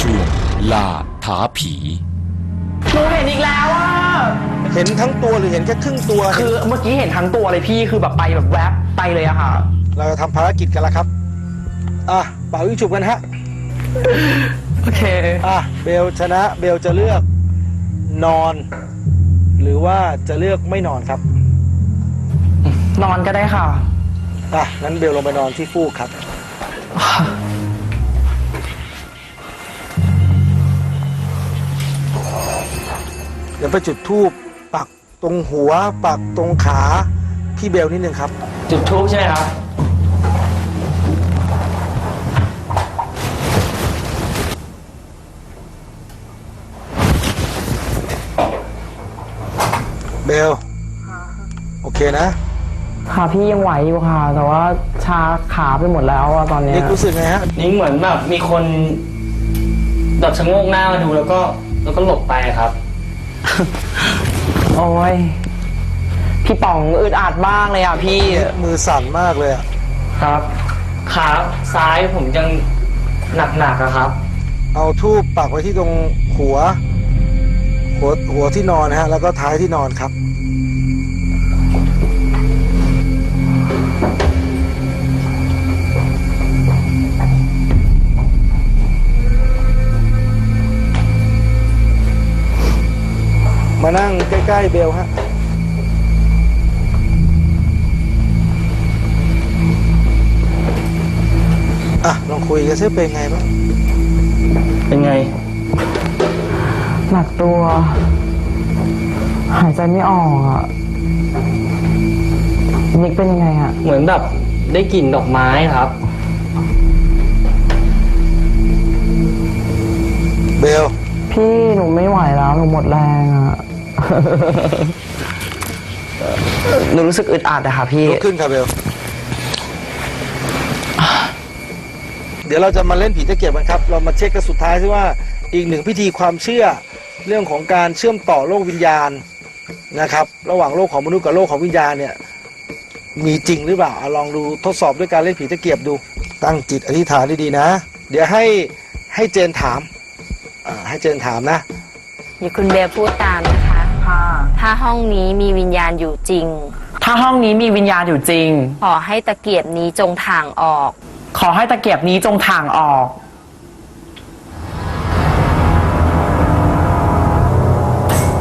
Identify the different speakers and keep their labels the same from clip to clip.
Speaker 1: ช่วงล่าท้าผี
Speaker 2: หนูเห็นอีกแล้วอะ
Speaker 3: เห็นทั้งตัวหรือเห็นแค่ครึ่งตัว
Speaker 2: คือเมื่อกี้เห็นทั้งตัวเลยพี่คือแบบไปแบบแวบไปเลยอะค่ะ
Speaker 3: เราจะทำภารกิจกันแล้วครับ อะเป่ายิงฉุบกันฮะ
Speaker 2: โอเค
Speaker 3: อะเบลชนะเบลจะเลือกนอน หรือว่าจะเลือกไม่นอนครับ
Speaker 2: นอนก็ได้ค่ะ
Speaker 3: อะงั้นเบลลงไปนอนที่ฟูกครับ เดี๋ยวไปจุดทูบปักตรงหัว ปักตรงขาพี่เบลนิดนึงครับ
Speaker 2: จุดทูบใช่ไหมครับ
Speaker 3: เบล โอเคนะ
Speaker 2: ค่ะพี่ยังไหวอยู่ค่ะ แต่ว่าชาขาไปหมดแล้วอะตอนเนี้ย
Speaker 3: นี่รู้สึกไงฮะ
Speaker 4: นี่เหมือนแบบมีคนแบบชะโงกหน้ามาดูแล้วก็แล้วก็หลบไปครับ
Speaker 2: โอ้ย พี่ป๋องอึดอัดมากเลยอะพี่
Speaker 3: มือสั่นมากเลยอะ
Speaker 4: ครับขาซ้ายผมยังหนักๆอะครับ
Speaker 3: เอาทูบปักไว้ที่ตรงหัว หัวหัวที่นอนนะฮะ แล้วก็ท้ายที่นอนครับ มานั่งใกล้ๆเบลฮะอะลองคุยกันซิเป็นไงบ้าง
Speaker 4: เป็นไง
Speaker 2: หนักตัว หายใจไม่ออกอะนิกเป็นยังไงอะ
Speaker 4: เหมือนแบบได้กลิ่นดอกไม้ครับ
Speaker 3: เบล
Speaker 2: พี่หนูไม่ไหวแล้ว หนูหมดแรงอะ หนูรู้สึกอึดอัดอะค่ะพี่
Speaker 3: ลุกขึ้นค่ะเบล เดี๋ยวเราจะมาเล่นผีตะเกียบกันครับ เรามาเช็คกันสุดท้ายซิว่าอีกหนึ่งพิธีความเชื่อเรื่องของการเชื่อมต่อโลกวิญญาณนะครับ ระหว่างโลกของมนุษย์กับโลกของวิญญาณเนี่ย มีจริงหรือเปล่าเอาลองดูทดสอบด้วยการเล่นผีตะเกียบดู ตั้งจิตอธิษฐานดีๆนะ เดี๋ยวให้ให้เจนถามอ่าให้เจนถามนะ
Speaker 5: เดี๋ยวคุณเบลพูดตามนะคะ
Speaker 2: ค่ะ
Speaker 5: ถ้าห้องนี้มีวิญญาณอยู่จริง
Speaker 2: ถ้าห้องนี้มีวิญญาณอยู่จริง
Speaker 5: ขอให้ตะเกียบนี้จงถ่างออก
Speaker 2: ขอให้ตะเกียบนี้จงถ่างออก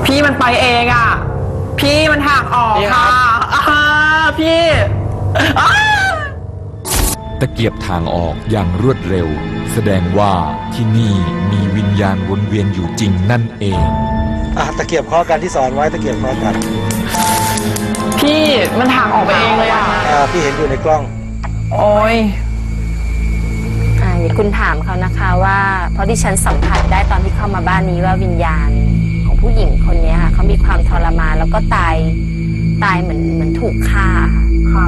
Speaker 2: พี่มันไปเองอะ พี่มันถ่างออก
Speaker 4: นี่ครั
Speaker 2: ค่ะ
Speaker 4: บ
Speaker 2: อ่าพี่อ้า
Speaker 1: ตะเกียบทางออกอย่างรวดเร็ว แสดงว่าที่นี่มีวิญญาณวนเวียนอยู่จริงนั่นเอง
Speaker 3: อะตะเกียบข้อกันที่สอนไว้ตะเกียบข้อกัน
Speaker 2: พี่มันถ่างออกไปเองเลยอะ
Speaker 3: อ่าพี่เห็นอยู่ในกล้อง
Speaker 2: โอ้ย
Speaker 5: อ่าเดี๋ยวคุณถามเขานะคะว่า เพราะที่ฉันสัมผัสได้ตอนที่เข้ามาบ้านนี้ว่าวิญญาณของผู้หญิงคนนี้ค่ะเขามีความทรมานแล้วก็ตายตายเหมือนเหมือนถูกฆ่าค่ะ
Speaker 2: ค่ะ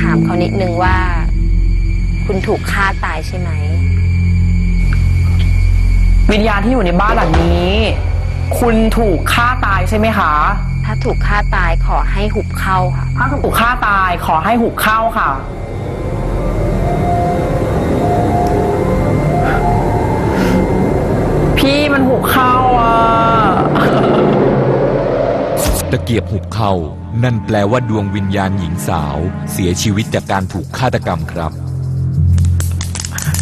Speaker 5: ถามเขานิดนึงว่า คุณถูกฆ่าตายใช่ไหม
Speaker 2: วิญญาณที่อยู่ในบ้านหลังนี้ คุณถูกฆ่าตายใช่ไหมคะ
Speaker 5: ถ้าถูกฆ่าตายขอให้หุบเข้าค่ะ
Speaker 2: ถ้าถูกฆ่าตายขอให้หุบเข้าค่ะ พี่มันหุบเข้าอะ
Speaker 1: ตะเกียบหุบเข้า นั่นแปลว่าดวงวิญญาณหญิงสาว เสียชีวิตจากการถูกฆาตกรรมครับ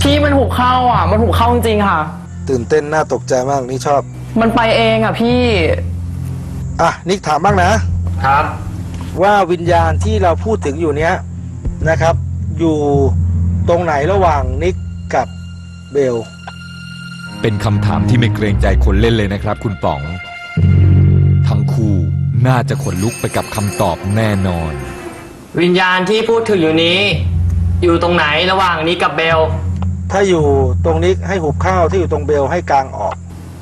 Speaker 2: พี่มันหุบเข้าอะ มันหุบเข้าจริงๆค่ะ
Speaker 3: ตื่นเต้นน่าตกใจมากนี่ชอบ
Speaker 2: มันไปเองอะพี่
Speaker 3: อะนิกถามบ้างนะ
Speaker 4: ครับ
Speaker 3: ว่าวิญญาณที่เราพูดถึงอยู่เนี้ยนะครับ อยู่ตรงไหนระหว่างนิกกับเบล
Speaker 1: เป็นคำถามที่ไม่เกรงใจคนเล่นเลยนะครับ คุณป๋อง ทั้งคู่น่าจะขนลุกไปกับคำตอบแน่นอน
Speaker 4: วิญญาณที่พูดถึงอยู่นี้ อยู่ตรงไหนระหว่างนี้กับเบล
Speaker 3: ถ้าอยู่ตรงนิกให้หุบข้าวที่อยู่ตรงเบลให้กลางออก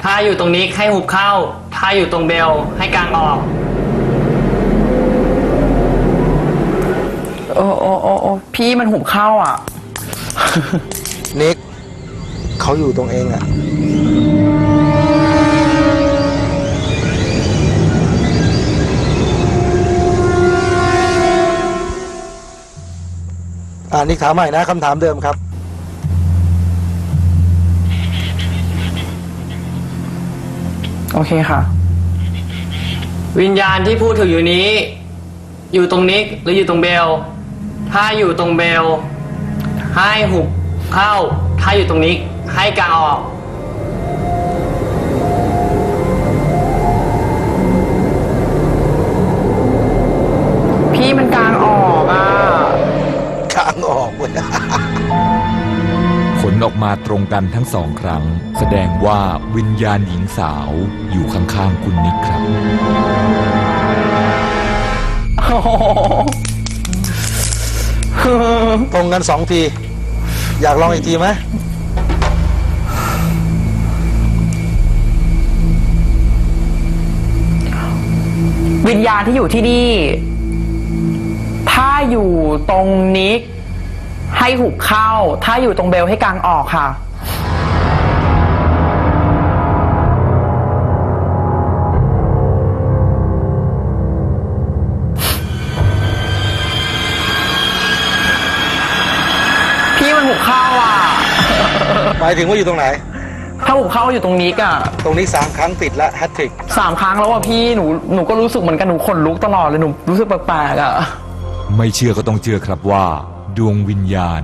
Speaker 4: ถ้าอยู่ตรงนี้ให้หุบเข้า ถ้าอยู่ตรงเบลให้กลางออก
Speaker 2: โอ้โอ้โอ้โอ้พี่มันหุบเข้าอะ
Speaker 3: นิกเขาอยู่ตรงเองอะอ่านิกถามใหม่นะคำถามเดิมครับ
Speaker 2: โอเคค่ะ
Speaker 4: วิญญาณที่พูดถึงอยู่นี้ อยู่ตรงนิกหรืออยู่ตรงเบล ถ้าอยู่ตรงเบล ให้หุบเข้า ถ้าอยู่ตรงนิกให้กางออก
Speaker 1: ออกมาตรงกันทั้งสองครั้ง แสดงว่าวิญญาณหญิงสาวอยู่ข้างๆคุณนิกครับ
Speaker 2: โอ้โห
Speaker 3: ตรงกันสองที อยากลองอีกทีไหม
Speaker 2: วิญญาณที่อยู่ที่นี่ ถ้าอยู่ตรงนิก ให้หุบเข้า ถ้าอยู่ตรงเบลให้กลางออกค่ะ พี่มันหุบเข้าอะ
Speaker 3: หมายถึงว่าอยู่ตรงไหน
Speaker 2: ถ้าหุบเข้าอยู่ตรงนิกอะ
Speaker 3: ตรงนี้สามครั้งติดแล้วแฮตทริก
Speaker 2: สามครั้งแล้วอะพี่หนูหนูก็รู้สึกเหมือนกันหนูขนลุกตลอดเลยหนูรู้สึกแปลกๆอะ
Speaker 1: ไม่เชื่อก็ต้องเชื่อครับว่า ดวงวิญญาณ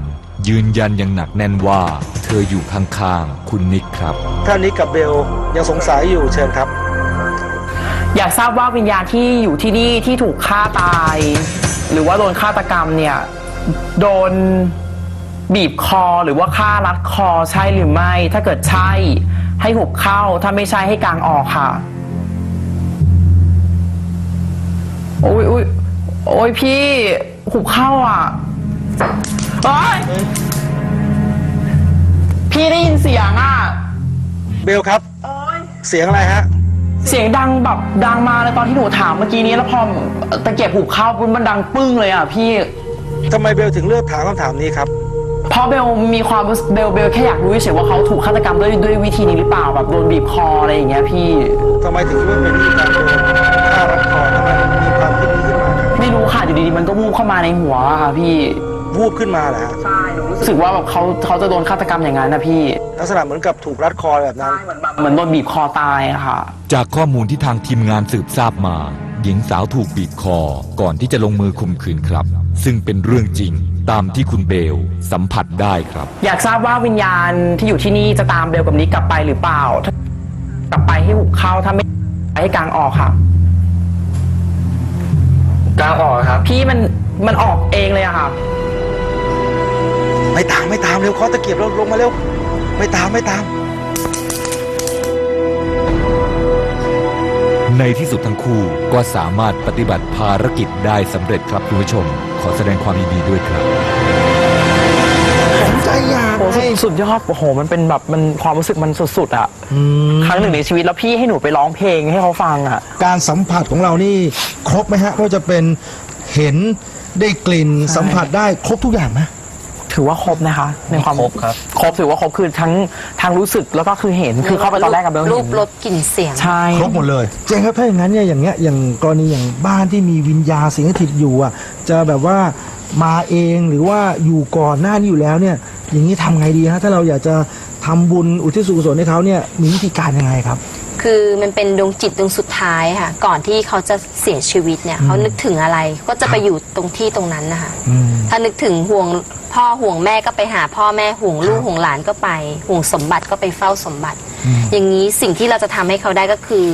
Speaker 1: ยืนยันอย่างหนักแน่นว่า เธออยู่ข้างๆ คุณนิกครับ
Speaker 3: ถ้านิกกับเบลยังสงสัยอยู่เชิญครับ
Speaker 2: อยากทราบว่าวิญญาณที่อยู่ที่นี่ที่ถูกฆ่าตาย หรือว่าโดนฆาตกรรมเนี่ย โดนบีบคอหรือว่าฆ่ารัดคอใช่หรือไม่ ถ้าเกิดใช่ให้หุบเข้า ถ้าไม่ใช่ให้กางออกค่ะโอ้ยโอ้ยโอ้ยพี่หุบเข้าอะ โอ้ยพี่ได้ยินเสียงอะ
Speaker 3: เบลครับเสียงอะไรฮะ
Speaker 2: เสียงดังแบบดังมาเลยตอนที่หนูถามเมื่อกี้นี้แล้วพอตะเกียบหูเข้าปุ๊บมันดังปึ้งเลยอะพี่
Speaker 3: ทำไมเบลถึงเลือกถามคำถามนี้ครับ
Speaker 2: เพราะเบลมีความรู้สึกเบลเบลแค่อยากรู้เฉยๆว่าเขาถูกฆาตกรรมด้วยด้วยวิธีนี้หรือเปล่าแบบโดนบีบคออะไรอย่างเงี้ยพี่
Speaker 3: ทำไมถึงคิดว่าเป็นวิธีการโดนฆ่ารัดคอทำไมมีความคิดนี้ขึ้นมาครับ
Speaker 2: ไม่รู้ค่ะอยู่ดีๆมันก็วูบเข้ามาในหัวอะค่ะพี่
Speaker 3: วูบขึ้นมาเหรอฮะ
Speaker 2: ใช่หนูรู้สึกว่าแบบเขาเขาจะโดนฆาตกรรมอย่างนั้นนะพี่
Speaker 3: ลักษณะเหมือนกับถูกรัดคอแบบนั้น
Speaker 2: เหมือนโดนบีบคอตายอะค่ะ
Speaker 1: จากข้อมูลที่ทางทีมงานสืบทราบมา หญิงสาวถูกบีบคอ ก่อนที่จะลงมือข่มขืนครับ ซึ่งเป็นเรื่องจริงตามที่คุณเบลสัมผัสได้ครับ
Speaker 2: อยากทราบว่าวิญญาณที่อยู่ที่นี่จะตามเบลกับนิกกลับไปหรือเปล่าถ้ากลับไปให้หุบเข้าถ้าไม่ให้กลางออกค่ะ
Speaker 4: กางออกครับ
Speaker 2: พี่มันมันออกเองเลยอะค่ะ
Speaker 3: ไม่ตามไม่ตามเร็วเคาะตะเกียบแล้วลงมาเร็ว ไม่ตามไม่ตาม
Speaker 1: ในที่สุดทั้งคู่ก็สามารถปฏิบัติภารกิจได้สำเร็จครับคุณผู้ชม ขอแสดงความยินดีด้วยครับ
Speaker 3: ใจอยาก
Speaker 2: โอ้สุดสุดยอดโอ้โห มันเป็นแบบมันความรู้สึกมันสุดๆอะครั้งหนึ่งในชีวิตแล้วพี่ให้หนูไปร้องเพลงให้เขาฟังอะ
Speaker 6: การสัมผัสของเรานี่ครบไหมฮะไม่ว่าจะเป็นเห็นได้กลิ่นสัมผัสได้ครบทุกอย่างไหม
Speaker 2: ถือว่าครบนะคะ ในความ
Speaker 4: ครบครับ
Speaker 2: ครบถือว่าครบคือทั้งทางรู้สึกแล้วก็คือเห็นคือเข้าไปตอนแรกกับเบล
Speaker 5: รู
Speaker 2: เห็
Speaker 5: ป
Speaker 2: น
Speaker 5: รสกลิ่นเสียง
Speaker 2: ใช่
Speaker 6: ครบหมดเลย เจงครับถ้าอย่างนั้นเนี่ยอย่างเงี้ยอย่างกรณีอย่างบ้านที่มีวิญญาณสิงสถิตอยู่อะจะแบบว่ามาเองหรือว่าอยู่ก่อนหน้านี้อยู่แล้วเนี่ย อย่างนี้ทำไงดีฮะถ้าเราอยากจะทำบุญอุทิศส่วนกุศลให้เขาเนี่ยมีวิธีการยังไงครับ
Speaker 5: คือมันเป็นดวงจิตดวงสุดท้ายค่ะ ก่อนที่เขาจะเสียชีวิตเนี่ยเขานึกถึงอะไรก็จะไปอยู่ตรงที่ตรงนั้นนะคะ
Speaker 6: อืม
Speaker 5: ถ้านึกถึงห่วงพ่อห่วงแม่ก็ไปหาพ่อแม่ห่วงลูกห่วงหลานก็ไป ห่วงสมบัติก็ไปเฝ้าสมบัติ อย่างนี้สิ่งที่เราจะทำให้เขาได้ก็คือ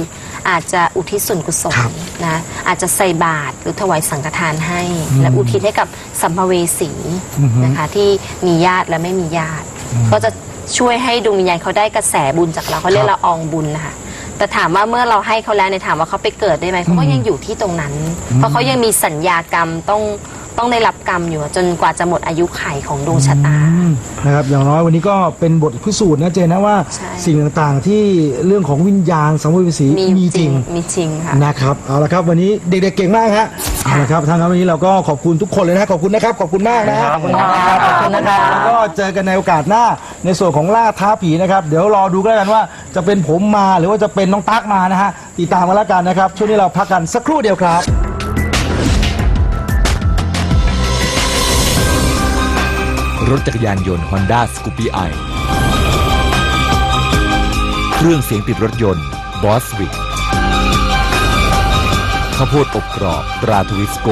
Speaker 5: อาจจะอุทิศส่วนกุศล
Speaker 6: ครับ
Speaker 5: นะอาจจะใส่บาตรหรือถวายสังฆทานให้ และอุทิศให้กับสัมภเวสีนะคะที่มีญาติและไม่มีญาติ ก็จะช่วยให้ดวงวิญญาณเขาได้กระแสบุญจากเราเขาเรียกละอองบุญนะคะ แต่ถามว่าเมื่อเราให้เขาแล้วเนี่ยถามว่าเขาไปเกิดได้ไหมเขาก็ยังอยู่ที่ตรงนั้น เพราะเขายังมีสัญญากรรมต้อง ต้องได้รับกรรมอยู่จนกว่าจะหมดอายุไขของดวงชะตา
Speaker 6: อืมนะครับอย่างน้อยวันนี้ก็เป็นบทพิสูจน์นะเจนนะว่า
Speaker 5: ใช่
Speaker 6: สิ่งต่างๆที่เรื่องของวิญญาณสัมภเวสี
Speaker 5: มี
Speaker 6: มี
Speaker 5: จ
Speaker 6: จ
Speaker 5: ริ
Speaker 6: ริ
Speaker 5: ง
Speaker 6: ง
Speaker 5: มีจริงค่ะ
Speaker 6: นะครับเอาละครับวันนี้เด็กๆเก่งมากฮะเอาละครับทางนั้นวันนี้เราก็ขอบคุณทุกคนเลยนะขอบคุณนะครับขอบคุณมากนะ
Speaker 2: ขอบคุณครับ
Speaker 6: ขอบคุณนะครับแล้วก็เจอกันในโอกาสหน้าในส่วนของล่าท้าผีนะครับเดี๋ยวรอดูกันแล้วกันว่าจะเป็นผมมาหรือว่าจะเป็นน้องตั๊กมานะฮะติดตามกันแล้วกันนะครับช่วงนี้เราพักกันสักครู่เดียวครับ
Speaker 1: รถจักรยานยนต์ Honda Scoopy i เครื่องเสียงติดรถยนต์บอสวิกข้าวโพดอบกรอบตราทวิสโก